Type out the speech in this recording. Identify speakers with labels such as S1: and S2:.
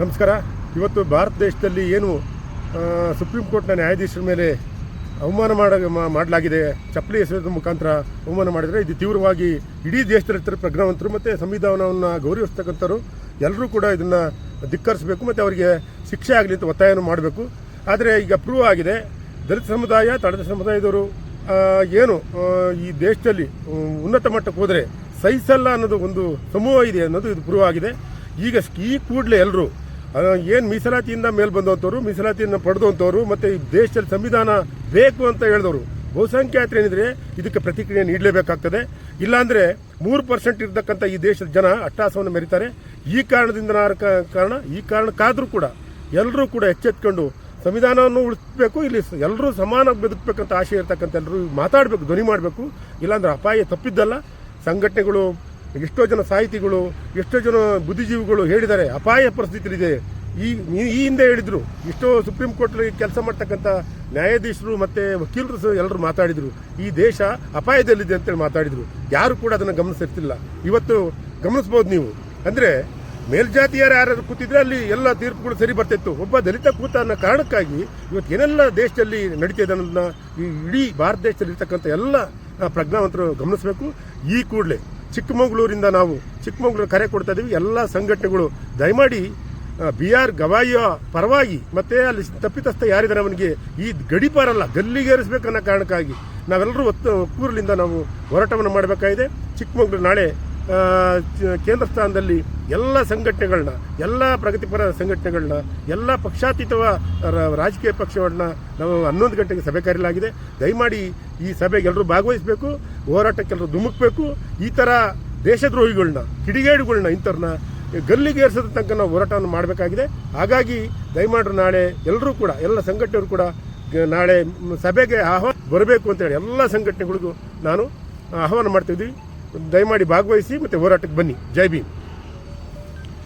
S1: ನಮಸ್ಕಾರ. ಇವತ್ತು ಭಾರತ ದೇಶದಲ್ಲಿ ಏನು ಸುಪ್ರೀಂ ಕೋರ್ಟ್ನ ನ್ಯಾಯಾಧೀಶರ ಮೇಲೆ ಅವಮಾನ ಮಾಡ ಮಾಡಲಾಗಿದೆ. ಚಪ್ಪಲಿ ಎಸೆಯೋದ್ರ ಮುಖಾಂತರ ಅವಮಾನ ಮಾಡಿದರೆ ಇದು ತೀವ್ರವಾಗಿ ಇಡೀ ದೇಶದಲ್ಲಿರ್ತಾರೆ ಪ್ರಜ್ಞಾವಂತರು ಮತ್ತು ಸಂವಿಧಾನವನ್ನು ಗೌರವಿಸ್ತಕ್ಕಂಥವ್ರು. ಎಲ್ಲರೂ ಕೂಡ ಇದನ್ನು ಧಿಕ್ಕರಿಸಬೇಕು ಮತ್ತು ಅವರಿಗೆ ಶಿಕ್ಷೆ ಆಗಲಿ ಅಂತ ಒತ್ತಾಯವನ್ನು ಮಾಡಬೇಕು. ಆದರೆ ಈಗ ಪ್ರೂವ್ ಆಗಿದೆ. ದಲಿತ ಸಮುದಾಯ, ತಡೆದ ಸಮುದಾಯದವರು ಏನು ಈ ದೇಶದಲ್ಲಿ ಉನ್ನತ ಮಟ್ಟಕ್ಕೆ ಹೋದರೆ ಸಹಿಸಲ್ಲ ಅನ್ನೋದು ಒಂದು ಸಮೂಹ ಇದೆ ಅನ್ನೋದು ಇದು ಪ್ರೂವ್ ಆಗಿದೆ. ಈಗ ಈ ಕೂಡಲೇ ಎಲ್ಲರೂ ಏನು ಮೀಸಲಾತಿಯಿಂದ ಮೇಲೆ ಬಂದಂಥವ್ರು ಮೀಸಲಾತಿಯನ್ನು ಪಡೆದಂಥವ್ರು ಮತ್ತು ಈ ದೇಶದಲ್ಲಿ ಸಂವಿಧಾನ ಬೇಕು ಅಂತ ಹೇಳಿದವರು. ಬಹುಸಂಖ್ಯಾತರು ಏನಿದ್ರೆ, ಇದಕ್ಕೆ ಪ್ರತಿಕ್ರಿಯೆ ನೀಡಲೇಬೇಕಾಗ್ತದೆ. ಇಲ್ಲಾಂದರೆ ಮೂರು ಪರ್ಸೆಂಟ್ ಇರತಕ್ಕಂಥ ಈ ದೇಶದ ಜನ ಅಟ್ಟಾಸವನ್ನು ಮೆರಿತಾರೆ. ಈ ಕಾರಣದಿಂದ ಕಾರಣ, ಈ ಕಾರಣಕ್ಕಾದರೂ ಕೂಡ ಎಲ್ಲರೂ ಕೂಡ ಎಚ್ಚೆತ್ಕೊಂಡು ಸಂವಿಧಾನವನ್ನು ಉಳಿಸ್ಬೇಕು, ಇಲ್ಲಿ ಎಲ್ಲರೂ ಸಮಾನ ಬದುಕಬೇಕಂತ ಆಶೆ ಇರತಕ್ಕಂಥ ಎಲ್ಲರೂ ಮಾತಾಡಬೇಕು, ಧ್ವನಿ ಮಾಡಬೇಕು. ಇಲ್ಲಾಂದ್ರೆ ಅಪಾಯ ತಪ್ಪಿದ್ದಲ್ಲ. ಸಂಘಟನೆಗಳು ಎಷ್ಟೋ ಜನ ಸಾಹಿತಿಗಳು, ಎಷ್ಟೋ ಜನ ಬುದ್ಧಿಜೀವಿಗಳು ಹೇಳಿದ್ದಾರೆ, ಅಪಾಯ ಪರಿಸ್ಥಿತಿಲಿದೆ. ಈ ಈ ಹಿಂದೆ ಹೇಳಿದರು. ಎಷ್ಟೋ ಸುಪ್ರೀಂ ಕೋರ್ಟ್ ಕೆಲಸ ಮಾಡ್ತಕ್ಕಂಥ ನ್ಯಾಯಾಧೀಶರು ಮತ್ತು ವಕೀಲರು ಎಲ್ಲರೂ ಮಾತಾಡಿದರು. ಈ ದೇಶ ಅಪಾಯದಲ್ಲಿದೆ ಅಂತೇಳಿ ಮಾತಾಡಿದರು. ಯಾರು ಕೂಡ ಅದನ್ನು ಗಮನಿಸಿರ್ತಿಲ್ಲ. ಇವತ್ತು ಗಮನಿಸ್ಬೋದು ನೀವು. ಅಂದರೆ ಮೇಲ್ಜಾತಿಯರು ಯಾರು ಕೂತಿದ್ರೆ ಅಲ್ಲಿ ಎಲ್ಲ ತೀರ್ಪುಗಳು ಸರಿ ಬರ್ತಿತ್ತು. ಒಬ್ಬ ದಲಿತ ಕೂತ ಅನ್ನೋ ಕಾರಣಕ್ಕಾಗಿ ಇವತ್ತು ಏನೆಲ್ಲ ದೇಶದಲ್ಲಿ ನಡೀತಿದೆ ಅನ್ನೋದನ್ನ ಈ ಇಡೀ ಭಾರತ ದೇಶದಲ್ಲಿ ಇರ್ತಕ್ಕಂಥ ಎಲ್ಲ ಪ್ರಜ್ಞಾವಂತರು ಗಮನಿಸಬೇಕು. ಈ ಕೂಡಲೇ ಚಿಕ್ಕಮಗಳೂರಿಂದ ನಾವು ಚಿಕ್ಕಮಗಳೂರು ಕರೆ ಕೊಡ್ತಾ ಇದ್ದೀವಿ ಎಲ್ಲ ಸಂಘಟನೆಗಳು, ದಯಮಾಡಿ ಬಿ ಆರ್ ಗವಾಯಿಯ ಪರವಾಗಿ ಮತ್ತೆ ಅಲ್ಲಿ ತಪ್ಪಿತಸ್ಥ ಯಾರಿದ್ದಾರೆ ಅವನಿಗೆ ಈ ಗಡಿಪಾರಲ್ಲ ಗಲ್ಲಿಗೇರಿಸಬೇಕನ್ನೋ ಕಾರಣಕ್ಕಾಗಿ ನಾವೆಲ್ಲರೂ ಒತ್ತು ಒಕ್ಕೂರಲಿಂದ ನಾವು ಹೋರಾಟವನ್ನು ಮಾಡಬೇಕಾಗಿದೆ. ಚಿಕ್ಕಮಗಳೂರು ನಾಳೆ ಕೇಂದ್ರ ಸ್ಥಾನದಲ್ಲಿ ಎಲ್ಲ ಸಂಘಟನೆಗಳನ್ನ, ಎಲ್ಲ ಪ್ರಗತಿಪರ ಸಂಘಟನೆಗಳನ್ನ, ಎಲ್ಲ ಪಕ್ಷಾತೀತವ ರಾಜಕೀಯ ಪಕ್ಷಗಳನ್ನ ನಾವು ಹನ್ನೊಂದು ಗಂಟೆಗೆ ಸಭೆ ಕರೆಯಲಾಗಿದೆ. ದಯಮಾಡಿ ಈ ಸಭೆಗೆ ಎಲ್ಲರೂ ಭಾಗವಹಿಸಬೇಕು, ಹೋರಾಟಕ್ಕೆ ಎಲ್ಲರೂ ಧುಮುಕ್ಬೇಕು. ಈ ಥರ ದೇಶದ್ರೋಹಿಗಳನ್ನ ಕಿಡಿಗೇಡುಗಳನ್ನ ಇಂಥವ್ರನ್ನ ಗಲ್ಲಿಗೇರಿಸದ ತನಕ ನಾವು ಹೋರಾಟವನ್ನು ಮಾಡಬೇಕಾಗಿದೆ. ಹಾಗಾಗಿ ದಯಮಾಡಿ ನಾಳೆ ಎಲ್ಲರೂ ಕೂಡ, ಎಲ್ಲ ಸಂಘಟನೆಯವರು ಕೂಡ ನಾಳೆ ಸಭೆಗೆ ಆಹ್ವಾನ ಬರಬೇಕು ಅಂತೇಳಿ ಎಲ್ಲ ಸಂಘಟನೆಗಳಿಗೂ ನಾನು ಆಹ್ವಾನ ಮಾಡ್ತಿದ್ದೀವಿ ದಯಮಾಡಿ ಭಾಗವಹಿಸಿ ಮತ್ತೆ ಹೋರಾಟಕ್ಕೆ ಬನ್ನಿ. ಜೈ ಭೀಮ್.